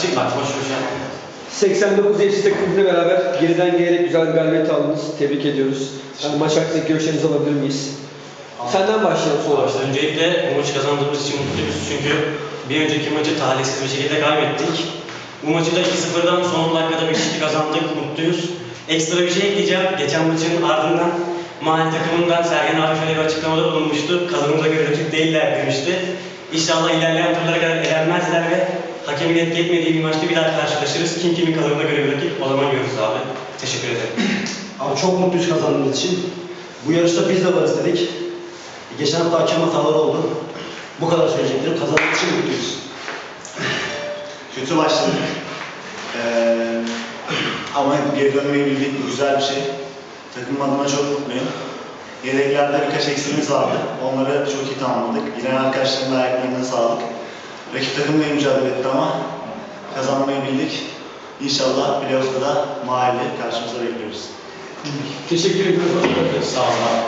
Çık bak boş boş yapma. 89 FC takımıyla beraber geriden gelerek güzel bir galibiyet aldınız. Tebrik ediyoruz. Yani maç hakkındaki görüşlerinizi alabilir miyiz? Senden başlayalım sonra. Başta öncelikle bu maçı kazandığımız için mutluyuz çünkü bir önceki maçı talihsiz bir şekilde kaybettik. Bu maçı da 2-0'dan son dakikada bir kişi kazandık, mutluyuz. Ekstra bir şey ekleyeceğim. Geçen maçın ardından mahalle takımından Sergen abi şöyle bir açıklamada bulunmuştu. Kazanımıza göre rakip değiller demişti. İnşallah ilerleyen turlara kadar elenmezler ve hakemin etki etmediği bir maçta bir daha karşılaşırız. Kim kimin kazanımına göre bir rakip o zaman görürüz abi. Teşekkür ederim. Abi çok mutluyuz kazandığımız için. Bu yarışta biz de varız dedik. Geçen hafta hakem hataları oldu. Bu kadar söyleyeceklerim. Kazandığımız için mutluyuz. Kötü başladık. Ee, ama geri dönmeyi bildik. Bu güzel bir şey. Takım adına çok mutluyum. Yedeklerde birkaç eksiğimiz vardı. Onları çok iyi tamamladık. Yine arkadaşlarımın da ayaklarına sağlık. Rakip takımla mücadele etti ama kazanmayı bildik. İnşallah playoff'ta da mahalle karşımıza bekliyoruz. Teşekkür ediyoruz. Sağ olun.